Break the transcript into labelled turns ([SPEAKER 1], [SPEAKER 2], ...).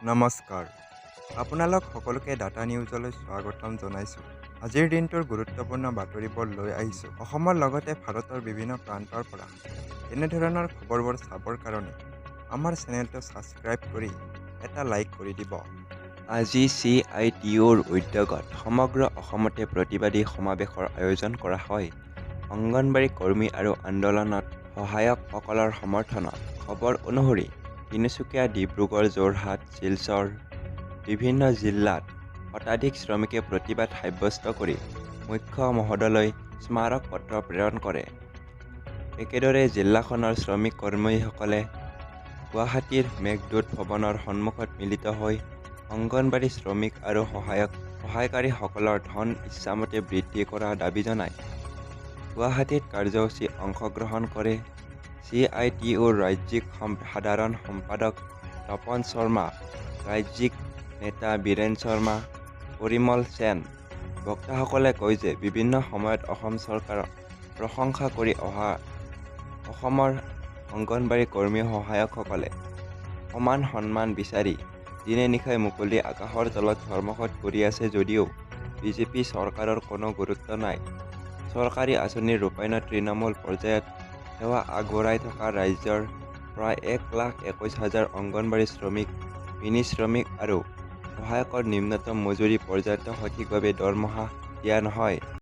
[SPEAKER 1] নমস্কাৰ। আপোনালোক সকলোকে ডাটা নিউজলৈ স্বাগতম জনাইছোঁ। আজিৰ দিনটোৰ গুৰুত্বপূৰ্ণ বাতৰিবোৰ লৈ আহিছোঁ। অসমৰ লগতে ভাৰতৰ বিভিন্ন প্ৰান্তৰ পৰা। এনেধৰণৰ খবৰবোৰ চাবৰ কাৰণে আমাৰ চেনেলটো ছাবস্ক্ৰাইব কৰি এটা লাইক কৰি দিব।
[SPEAKER 2] আজি চি আই টি ইউৰ উদ্যোগত সমগ্ৰ অসমতে প্ৰতিবাদী সমাৱেশৰ আয়োজন কৰা হয়। অংগনবাড়ী কৰ্মী আৰু আন্দোলনত সহায়কসকলৰ সমৰ্থনত খবৰ অনুসৰি তিনিচুকীয়া ডিব্ৰুগড় যোৰহাট শিলচৰ বিভিন্ন জিলাত শতাধিক শ্ৰমিকে প্ৰতিবাদ সাব্যস্ত কৰি মুখ্য মহোদয়লৈ স্মাৰক পত্ৰ প্ৰেৰণ কৰে। একেদৰে জিলাখনৰ শ্ৰমিক কৰ্মীসকলে গুৱাহাটীৰ মেঘদূত ভৱনৰ সন্মুখত মিলিত হৈ অংগনবাড়ী শ্ৰমিক আৰু সহায়ক সহায়কাৰীসকলৰ ধন ইচ্ছামতে বৃদ্ধি কৰা দাবী জনায় গুৱাহাটীত কাৰ্যসূচী অংশগ্ৰহণ কৰে। চি আই টি ইউৰ ৰাজ্যিক সাধাৰণ সম্পাদক তপন শৰ্মা ৰাজ্যিক নেতা বীৰেন শৰ্মা পৰিমল সেন বক্তাসকলে কয় যে বিভিন্ন সময়ত অসম চৰকাৰক প্ৰশংসা কৰি অহা অসমৰ অংগনবাড়ী কৰ্মী সহায়কসকলে সমান সন্মান বিচাৰি দিনে নিশাই মুকলি আকাশৰ তলত ধৰ্মঘট কৰি আছে যদিও বিজেপি চৰকাৰৰ কোনো গুৰুত্ব নাই চৰকাৰী আঁচনিৰ ৰূপায়ণত তৃণমূল পৰ্যায়ত সেৱা আগবঢ়াই থকা ৰাজ্যৰ প্ৰায় এক লাখ একৈছ হাজাৰ অংগনবাড়ী শ্ৰমিক, মিনি শ্ৰমিক আৰু সহায়কৰ নিম্নতম মজুৰি পৰ্যাপ্ত সঠিকভাৱে দৰমহা দিয়া নহয়।